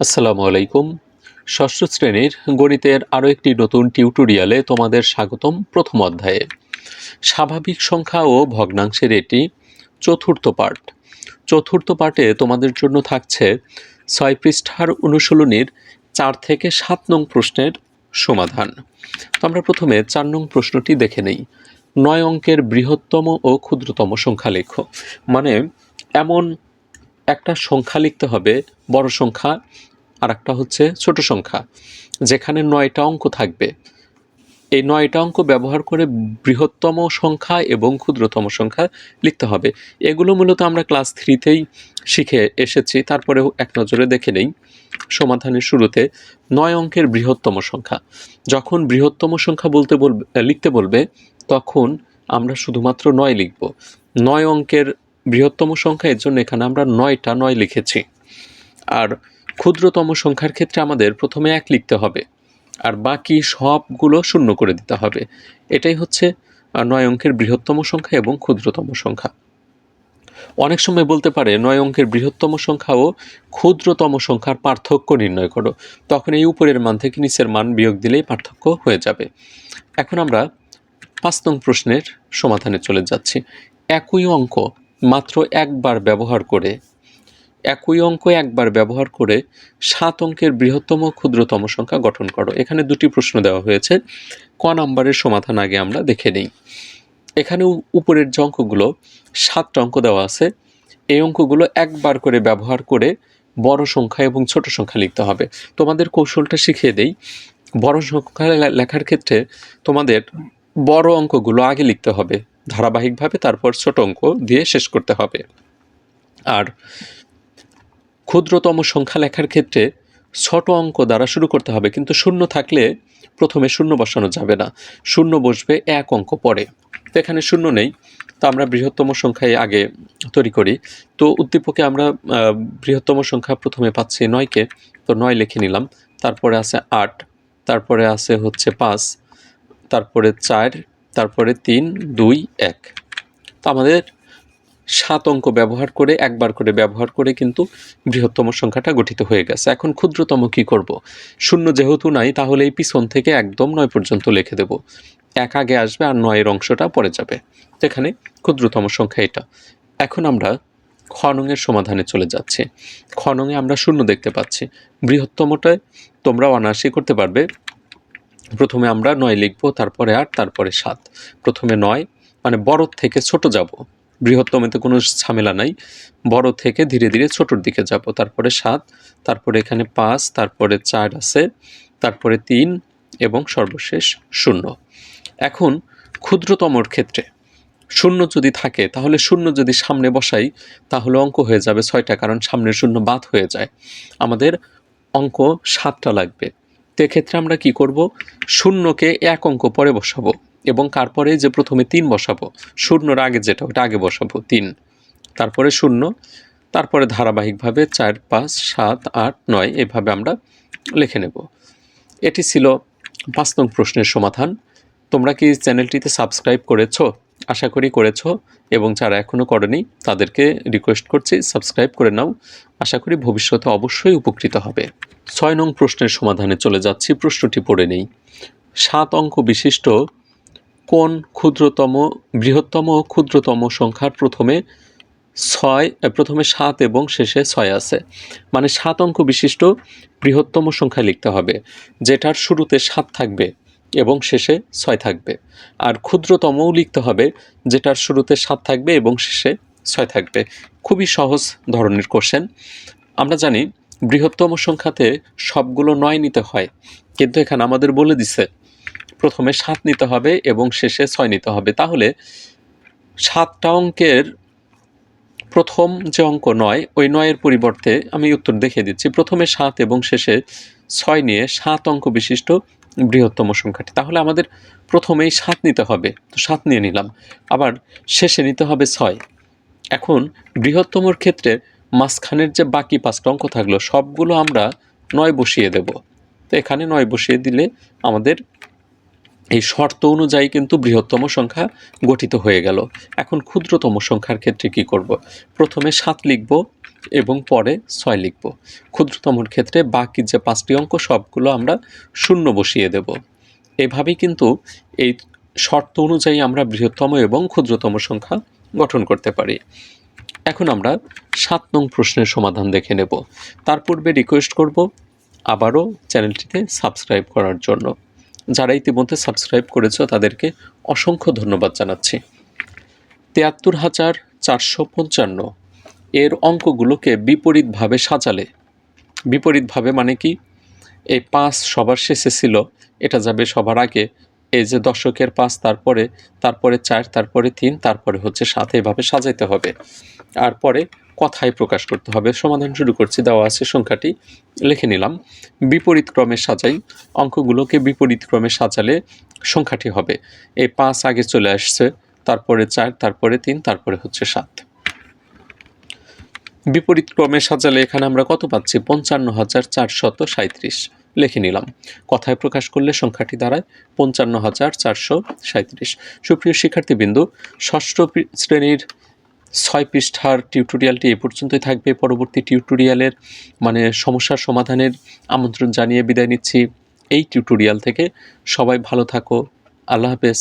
আসসালামু আলাইকুম। ষষ্ঠ শ্রেণির গণিতের আরও একটি নতুন টিউটোরিয়ালে তোমাদের স্বাগতম প্রথম অধ্যায়ে। স্বাভাবিক সংখ্যা ও ভগ্নাংশের এটি চতুর্থ পার্ট চতুর্থ পার্টে তোমাদের জন্য থাকছে ছয় পৃষ্ঠার অনুশীলনীর চার থেকে সাত নং প্রশ্নের সমাধান। তো আমরা প্রথমে চার নং প্রশ্নটি দেখে নেই। নয় অঙ্কের বৃহত্তম ও ক্ষুদ্রতম সংখ্যা লেখো মানে এমন একটা সংখ্যা লিখতে হবে, বড় সংখ্যা আর একটা হচ্ছে ছোট সংখ্যা, যেখানে নয়টা অঙ্ক থাকবে। এই নয়টা অঙ্ক ব্যবহার করে বৃহত্তম সংখ্যা এবং ক্ষুদ্রতম সংখ্যা লিখতে হবে। এগুলো মূলত আমরা ক্লাস থ্রিতেই শিখে এসেছি, তারপরেও এক নজরে দেখে নেই। সমাধানের শুরুতে নয় অঙ্কের বৃহত্তম সংখ্যা। যখন বৃহত্তম সংখ্যা বলতে বলবে লিখতে বলবে, তখন আমরা শুধুমাত্র নয় লিখব। নয় অঙ্কের বৃহত্তম সংখ্যা, এর জন্য এখানে আমরা নয়টা নয় লিখেছি। আর ক্ষুদ্রতম সংখ্যার ক্ষেত্রে আমাদের প্রথমে এক লিখতে হবে, আর বাকি সবগুলো শূন্য করে দিতে হবে। এটাই হচ্ছে নয় অঙ্কের বৃহত্তম সংখ্যা এবং ক্ষুদ্রতম সংখ্যা। অনেক সময় বলতে পারে, নয় অঙ্কের বৃহত্তম সংখ্যা ও ক্ষুদ্রতম সংখ্যার পার্থক্য নির্ণয় করো। তখন এই উপরের মান থেকে নিচের মান বিয়োগ দিলেই পার্থক্য হয়ে যাবে। এখন আমরা পাঁচ নং প্রশ্নের সমাধানে চলে যাচ্ছি। একই অঙ্ক মাত্র একবার ব্যবহার করে, একই অঙ্ক একবার ব্যবহার করে সাত অঙ্কের বৃহত্তম ক্ষুদ্রতম সংখ্যা গঠন করো। এখানে দুটি প্রশ্ন দেওয়া হয়েছে। ক নাম্বারের সমাধান আগে আমরা দেখে নিই। এখানে উপরের যে অঙ্কগুলো, সাতটা অঙ্ক দেওয়া আছে। এই অঙ্কগুলো একবার করে ব্যবহার করে বড় সংখ্যা এবং ছোট সংখ্যা লিখতে হবে। তোমাদের কৌশলটা শিখিয়ে দেই। বড় সংখ্যা লেখার ক্ষেত্রে তোমাদের বড় অঙ্কগুলো আগে লিখতে হবে। ধারাবাহিকভাবে তারপর ছোট অঙ্ক দিয়ে শেষ করতে হবে। আর ক্ষুদ্রতম সংখ্যা লেখার ক্ষেত্রে ছোট অঙ্ক দ্বারা শুরু করতে হবে, কিন্তু শূন্য থাকলে প্রথমে শূন্য বসানো যাবে না। শূন্য বসবে এক অঙ্ক পরে। তো এখানে শূন্য নেই, তো আমরা বৃহত্তম সংখ্যায় আগে তৈরি করি। তো উদ্দীপকে আমরা বৃহত্তম সংখ্যা প্রথমে পাচ্ছি নয়কে, তো নয় লিখে নিলাম। তারপরে আছে আট, তারপরে আছে হচ্ছে পাঁচ, তারপরে চার তারপরে তিন, দুই, এক। তো আমাদের সাত অঙ্ক ব্যবহার করে, একবার করে ব্যবহার করে কিন্তু বৃহত্তম সংখ্যাটা গঠিত হয়ে গেছে। এখন ক্ষুদ্রতম কি করব? শূন্য যেহেতু নাই, তাহলে এই পিছন থেকে একদম নয় পর্যন্ত লিখে দেব। এক আগে আসবে আর নয়ের অংশটা পরে যাবে। তো এখানে ক্ষুদ্রতম সংখ্যা এটা। এখন আমরা খনঙের সমাধানে চলে যাচ্ছি। খনঙে আমরা শূন্য দেখতে পাচ্ছি। বৃহত্তমটায় তোমরা অনায়াসই করতে পারবে। প্রথমে আমরা নয় লিখব, তারপরে আট, তারপরে সাত। প্রথমে নয় মানে বড় থেকে ছোট যাব। বৃহত্তমতে কোনো ঝামেলা নাই। বড় থেকে ধীরে ধীরে ছোটোর দিকে যাব। তারপরে সাত, তারপরে এখানে পাঁচ, তারপরে চার আছে, তারপরে তিন এবং সর্বশেষ শূন্য। এখন ক্ষুদ্রতমর ক্ষেত্রে শূন্য যদি থাকে, তাহলে শূন্য যদি সামনে বসাই, তাহলে অঙ্ক হয়ে যাবে ছয়টা, কারণ সামনের শূন্য বাদ হয়ে যায়। আমাদের অঙ্ক সাতটা লাগবে। তো এক্ষেত্রে আমরা কি করব? শূন্যকে এক অঙ্ক পরে বসাবো এবং তারপরে যে প্রথমে তিন বসাবো, শূন্যর আগে যেটা, ওটা আগে বসাবো, তিন। তারপরে শূন্য, তারপরে ধারাবাহিকভাবে চার, পাঁচ, সাত, আট, নয়, এভাবে আমরা লিখে নেব। এটি ছিল পাঁচ নং প্রশ্নের সমাধান। তোমরা কি চ্যানেলটিতে সাবস্ক্রাইব করেছ? আশা করি করেছ এবং যারা এখনও করেনি, তাদেরকে রিকোয়েস্ট করছি সাবস্ক্রাইব করে নাও। আশা করি ভবিষ্যতে অবশ্যই উপকৃত হবে। ছয় নং প্রশ্নের সমাধানে চলে যাচ্ছি, প্রশ্নটি পড়ে নেই। সাত অঙ্ক বিশিষ্ট, কোন ক্ষুদ্রতম, বৃহত্তম ও ক্ষুদ্রতম সংখ্যার প্রথমে ছয় প্রথমে সাত এবং শেষে ছয় আছে। মানে সাত অঙ্ক বিশিষ্ট, বৃহত্তম সংখ্যা লিখতে হবে। যেটার শুরুতে সাত থাকবে এবং শেষে ছয় থাকবে। আর ক্ষুদ্রতমও লিখতে হবে যেটার শুরুতে সাত থাকবে এবং শেষে ছয় থাকবে। খুবই সহজ ধরনের কোশ্চেন আমরা জানি বৃহত্তম সংখ্যাতে সবগুলো নয় নিতে হয়, কিন্তু এখানে আমাদের বলে দিছে, প্রথমে সাত নিতে হবে এবং শেষে ছয় নিতে হবে। তাহলে সাতটা অঙ্কের প্রথম যে অঙ্ক নয়, ওই নয়ের পরিবর্তে আমি উত্তর দেখিয়ে দিচ্ছি। প্রথমে সাত এবং শেষে ছয় নিয়ে সাত অঙ্ক বিশিষ্ট বৃহত্তম সংখ্যাটি। তাহলে আমাদের প্রথমেই সাত নিতে হবে। তো সাত নিয়ে নিলাম। আবার শেষে নিতে হবে ছয়। এখন বৃহত্তমর ক্ষেত্রে মাঝখানের যে বাকি পাঁচটা অঙ্ক থাকল, সবগুলো আমরা নয় বসিয়ে দেব। তো এখানে নয় বসিয়ে দিলে আমাদের এই শর্ত অনুযায়ী কিন্তু বৃহত্তম সংখ্যা গঠিত হয়ে গেল। এখন ক্ষুদ্রতম সংখ্যার ক্ষেত্রে কি করব? প্রথমে সাত লিখব এবং পরে ছয় লিখব। ক্ষুদ্রতমর ক্ষেত্রে বাকি যে পাঁচটি অঙ্ক, সবগুলো আমরা শূন্য বসিয়ে দেব। এভাবেই কিন্তু এই শর্ত অনুযায়ী আমরা বৃহত্তম এবং ক্ষুদ্রতম সংখ্যা গঠন করতে পারি। এখন আমরা সাত নং প্রশ্নের সমাধান দেখে নেব। তার পূর্বে রিকোয়েস্ট করব আবারও চ্যানেলটিতে সাবস্ক্রাইব করার জন্য। যারা ইতিমধ্যে সাবস্ক্রাইব করেছ, তাদেরকে অসংখ্য ধন্যবাদ জানাচ্ছি। তিয়াত্তর হাজার চারশো পঞ্চান্ন এর অঙ্কগুলোকে বিপরীতভাবে সাজালে। বিপরীতভাবে মানে কি? এই পাঁচ সবার শেষে ছিল, এটা যাবে সবার আগে। এই যে দশকের পাঁচ, তারপরে তারপরে চার, তারপরে তিন, তারপরে হচ্ছে সাত, এভাবে সাজাইতে হবে। আর পরে কথায় প্রকাশ করতে হবে। সমাধান শুরু করছি, দেওয়া আছে সংখ্যাটি, লিখে নিলাম। বিপরীত ক্রমে সাজাই, অঙ্কগুলোকে বিপরীত ক্রমে সাজালে সংখ্যাটি হবে। এই পাঁচ আগে চলে আসছে, তারপরে চার, তারপরে তিন, তারপরে হচ্ছে সাত। বিপরীত ক্রমে সাজালে এখানে আমরা কত পাচ্ছি? পঞ্চান্ন হাজার চারশত সাঁত্রিশ লিখে নিলাম। কথায় প্রকাশ করলে সংখ্যাটি দাঁড়ায় পঞ্চান্ন হাজার চারশো সাঁত্রিশ সুপ্রিয় শিক্ষার্থীবৃন্দু, ষষ্ঠ শ্রেণির ছয় পৃষ্ঠার টিউটোরিয়ালটি এ পর্যন্তই থাকবে। পরবর্তী টিউটোরিয়ালের মানে সমস্যার সমাধানের আমন্ত্রণ জানিয়ে বিদায় নিচ্ছি। এই টিউটোরিয়াল থেকে সবাই ভালো থাকো। আল্লাহ হাফেজ।